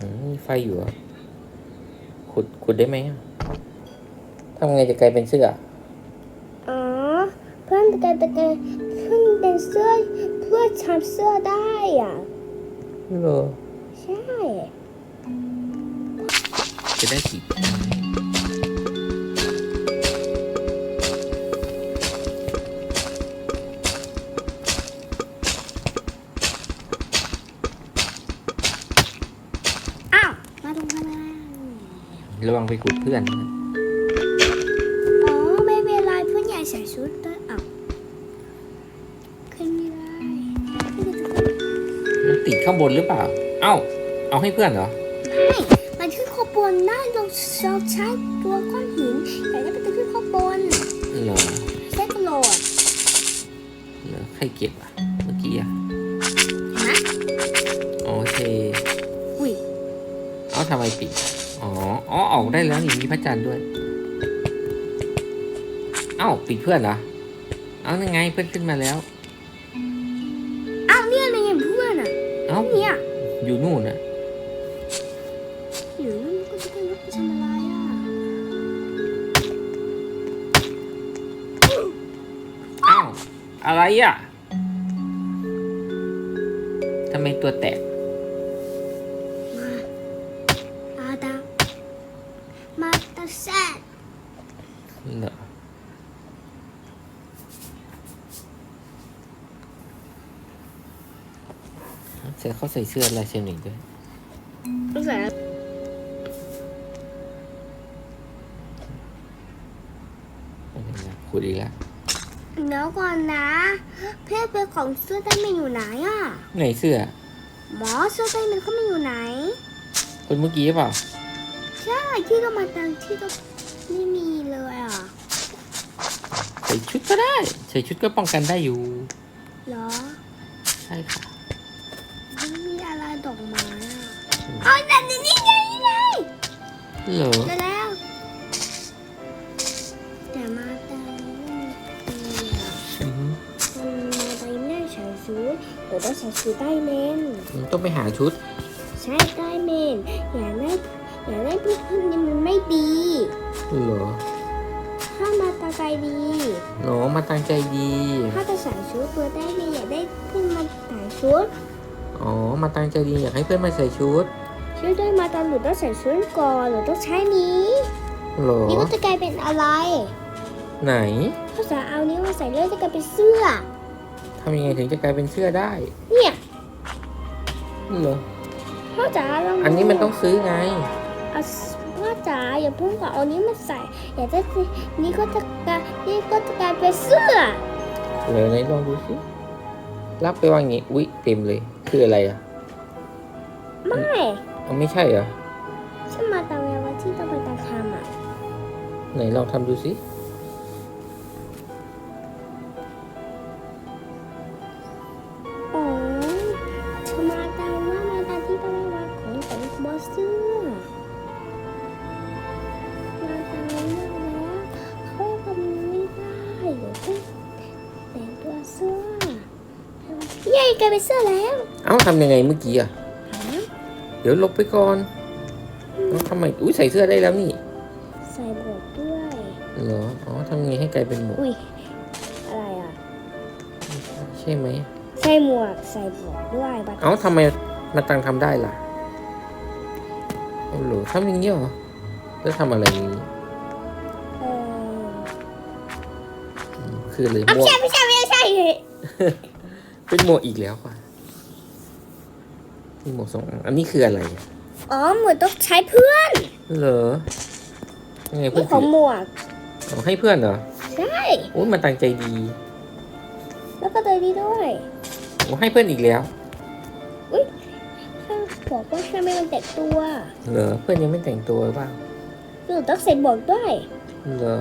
อืมมีไฟอยู่เหรอขุดขุดได้ไหมอะทำไงจะกลายเป็นเสื้อ อ๋อ เพื่อนตะการตะการเพื่อนเป็นเสื้อเพื่อทำเสื้อได้อะเหรอใช่ จะได้กี่ อ้าวมาตรงนั้นระวังไปขุดเพื่อนนะอ๋อไม่เป็นไรเพื่อนใหญ่ใส่ชุดด้วยอ้าวขึ้นไม่ได้มันติดข้างบนหรือเปล่า เอ้า เอาให้เพื่อนเหรอ ไม่มันขึ้นข้างบนได้ลองเราใช้ตัวก้อนหินอยากได้เป็นตัวขึ้นข้างบนเหรอใช้กระโหลกเหรอใครเก็บอะ เมื่อกี้อะนะ เอ้าทำไมปิด อ๋อ อ๋อ ออกได้แล้วนี่มีพระจันทร์ด้วย เอ้า ปิดเพื่อนเหรอ เอายังไงเพื่อนขึ้นมาแล้ว อ้าวเนี่ยอะไรเงี้ยเพื่อนอะ เอ้า เนี่ย อยู่นู่นน่ะหรือมันก็จะเป็นรถทำอะไรอะเอ้าอะไรอะทำไมตัวแตก เหรอเสือเขาใส่เสื้อลายเซนหนึ่งด้วยรู้สึกอะไรนะขุดอีกแล้วเดี๋ยวก่อนนะเพื่อนเป็นของเสื้อได้มันอยู่ไหนอะ ไหนเสื้อ หมอเสื้อได้มันเขาไม่อยู่ไหน คนเมื่อกี้หรือเปล่า ใช่ที่เรามาตังที่ก็ ไม่มีเลยอะใส่ชุดก็ได้ ใส่ชุดก็ป้องกันได้อยู่เหรอใช่ค่ะไม่มีอะไรดอกไม้อะอ๋อนั่นนี่ไงนี่ไงเหรอเจอแล้วแต่มาตังไม่มีอะอืมมันมาตังไม่ได้ใส่ชุดเดี๋ยวต้องใส่ชุดได้เมนต้องไปหาชุดใช่ได้เมนอย่าได้อย่าได้พูดพูดนี่มันไม่ดี เหรอถ้ามาตาใจดีหนอมาตั้งใจดีถ้าจะใส่ชุดตัวได้เมนอย่าได้เพิ่งมาใส่ชุดอ๋อ มาตั้งใจดีอยากให้เพื่อนมาใส่ชุดช่วยด้วยมาตาหนูต้องใส่ชุดก่อนหนูต้องใช้นี้เหรอ นี่ก็จะกลายเป็นอะไรไหนภาษาเอานี้มาใส่เลือดจะกลายเป็นเสื้อ ทำยังไงถึงจะกลายเป็นเสื้อได้เนี่ยเหรอพ่อจ๋าลองดูอันนี้มันต้องซื้อไง เอา พ่อจ๋าอย่าเพิ่งเอาอันนี้มาใส่อย่าได้สินี่ก็จะกลายนี่ก็จะกลายเป็นเสื้อเหลยไหนลองดูสิรับไปวางอย่างงี้อุ๊ยเต็มเลย คืออะไรอะไม่เอาไม่ใช่เหรอฉันมาตามเวลาที่ต้องไปตามทำอะไหนลองทำดูสิ กลายเป็นเสื้อแล้วเอ้าทำยังไงเมื่อกี้อะ เดี๋ยวลบไปก่อนเอ้าทำไม อุ้ยใส่เสื้อได้แล้วนี่ ใส่หมวกด้วยเหรอ อ๋อทำยังไงให้กลายเป็นหมวก อุ้ย อะไรอะ ใช่ไหม ใส่หมวก ใส่หมวกด้วยบัตรเอ้าทำไมมาตังทำได้ล่ะเอาเหรอทำอย่างนี้เหรอแล้วทำอะไรอย่างนี้เออคืออะไรอะหมวก ไม่ใช่ไม่ใช่ไม่ใช่ เป็นหมวกอีกแล้วป่ะมีหมวกสองอันอันนี้คืออะไรอะอ๋อหมวกต้องใช้เพื่อนเหรอยังไงเพื่นี่อนของถือหมวกเอาให้เพื่อนเหรอใช่ โอ้ยมาตั้งใจดีแล้วก็ตัวนี้ด้วยโอ้ให้เพื่อนอีกแล้วถ้าบอกว่าถ้าไม่ต้องแต่งตัวเหรอเพื่อนยังไม่แต่งตัวหรือเปล่าหนูต้องใส่หมวกด้วยเหรอ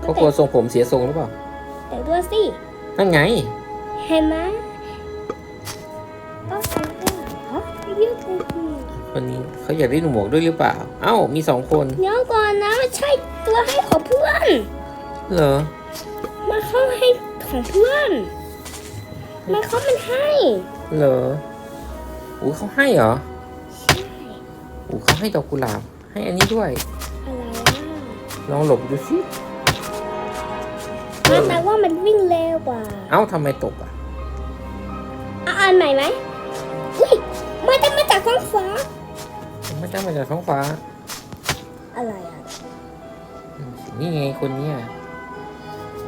เขากลัวทรงผมเสียทรงหรือเปล่าแต่งตัวสินั่นไง เห็นไหมต้องใส่ด้วยฮะยืดเลยสิคนนี้เขาอยากได้หมวกด้วยหรือเปล่า เอ้า มีสองคน เดี๋ยวก่อนนะไม่ใช่ตัวให้ของเพื่อน เหรอ มาเข้าให้ของเพื่อน มาเข้ามันให้ เหรออู้เขาให้เหรอใช่โอ้เขาให้ดอกกุหลาบ ให้อันนี้ด้วย อะไรอะลองหลบดูสิ มันแปลว่ามันวิ่งเร็วกว่า เอ้าทำไมตกอะอะอ่านใหม่ไหมอุ้ยมันจะมาจากท้องฟ้า ไม่ได้มาจากท้องฟ้า อะไรอะ นี่ไงคนเนี้ย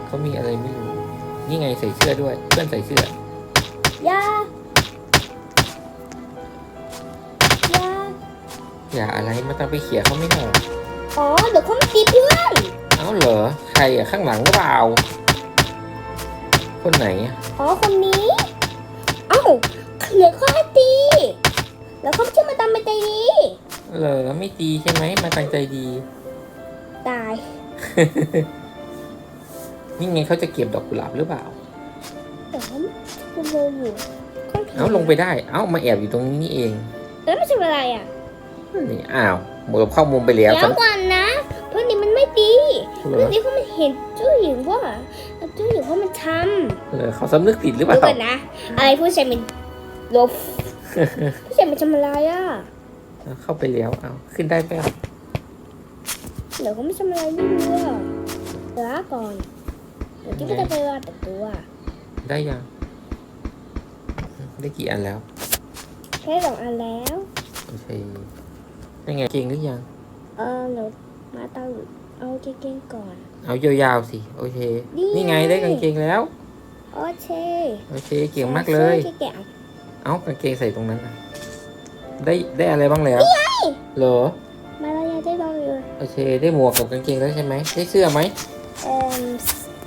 เขามีอะไรไม่รู้ นี่ไงใส่เสื้อด้วย เพื่อนใส่เสื้อ ยา ยา อย่าอะไรมาต้องไปเขี่ยเขาไม่ได้หรออ๋อ เดี๋ยวเขามาตีเพื่อน เอ้าเหรอ ใครอะข้างหลังหรือเปล่า คนไหนอะอ๋อคนนี้ เอ้าเหลือข้อให้ตี แล้วเขาไม่ใช่มาตามไปตีดี เหรอไม่ตีใช่ไหมมาตั้งใจดี ตาย นี่ไงเขาจะเก็บดอกกุหลาบหรือเปล่า แต่ว่าคุณเดินอยู่ข้างเอ้าลงไปได้ เอ้ามาแอบอยู่ตรงนี้นี่เองแล้วไม่ใช่อะไรอะนี่อ้าวหมดเข้ามุมไปแล้ว เดี๋ยวก่อนนะ เพื่อนนี้มันไม่ ดีเหรเพื่ออนนี้เขามันเห็นเจ้าหญิงว่าเจ้าหญิงว่ามันทเหรอเขาสำนึกผิดหรือำเปดูล่า กันนะ อะไรผู้ชายมันลบ ผู้ชายมันทำอะไรอะเข้าไปแล้วเอาขึ้นได้แป๊บเดี๋ยวเขาไม่ทำอะไรไม่รู้อะเดี๋ยวลาก่อนเดี๋ยวที่ไม่ได้ไปวาดแต่ตัวได้ยังได้กี่อันแล้วแค่สองอันแล้ว โอเคได้ไงเก่งหรือยัง เออเดี๋ยวมาตา เอาเก่งๆก่อน เอายาวๆสิ โอเค นี่นี่ไงไง ได้กางเกงแล้ว โอเคโอเค เก่งมากเลยสื้อแก่เอากางเกงใส่ตรงนั้นน่ะได้ได้อะไรบ้างแล้วเหรอ ๆมาแล้วยังได้ลองอยู่โอเค ได้หมวกกับกางเกงแล้วใช่ไหม ได้เสื้อไหมเอ่อ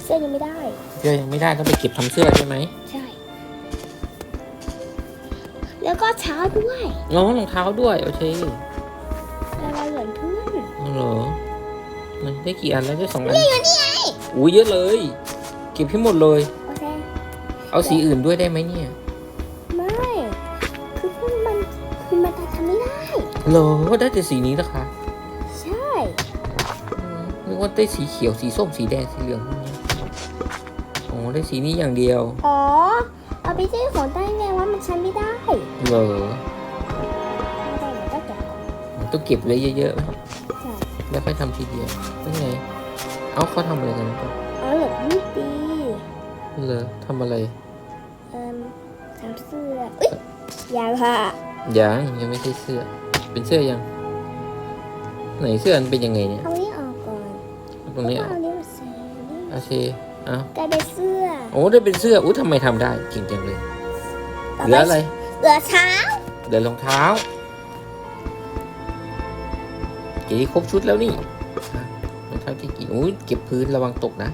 เสื้อยังไม่ได้ เสื้อยังไม่ได้ต้องไปเก็บทำเสื้อใช่ไหมใช่ แล้วก็เช้าด้วยน้องรองเท้าด้วย โอเคอะไรเหมือนเพื่อน เอาเหรอ มันได้กี่อันแล้วได้สองอันนี่นี่ไงอุ้ยเยอะเลย เก็บให้หมดเลย โอเค เอาสีอื่นด้วยได้ไหมเนี่ย ไม่ คือเพื่อนมันคือมันทำไม่ได้ เหรอได้แต่สีนี้นะคะ ใช่อืมนึกว่าได้สีเขียว สีส้ม สีแดง สีเหลืองพวกนี้อ๋อได้สีนี้อย่างเดียว อ๋อ เอาไปซื้อของได้ไงว่ามันใช้ไม่ได้ เหรอไม่ได้เดี๋ยวก็แกะก่อนมันต้องเก็บไว้เยอะๆไหมใช่ แล้วค่อยทำทีเดียวนั่นไง เอาเขาทำอะไรกันก่อนเอาเหลือไม่ดีเหรอทำอะไร เอ่มทำเสื้ออุ้ยอยาค่ะยังยังไม่ใช่เสื้อ เป็นเสื้อยัง ไหนเสื้อมันเป็นยังไงเนี่ย เอานี้ออกก่อนตรงนี้แล้วเอาก็เอานี้มาใส่นี่โอเคเอากลายเป็นเสื้อโอ้ได้เป็นเสื้ออุ้ยทำไมทำได้จริงจังเลย ต่เหลืออะไร เหลือเช้าเหลือรองเท้า เก๋ครบชุดแล้วนี่อะรองเท้าที่กี่อุ้ยเก็บพื้นระวังตกนะ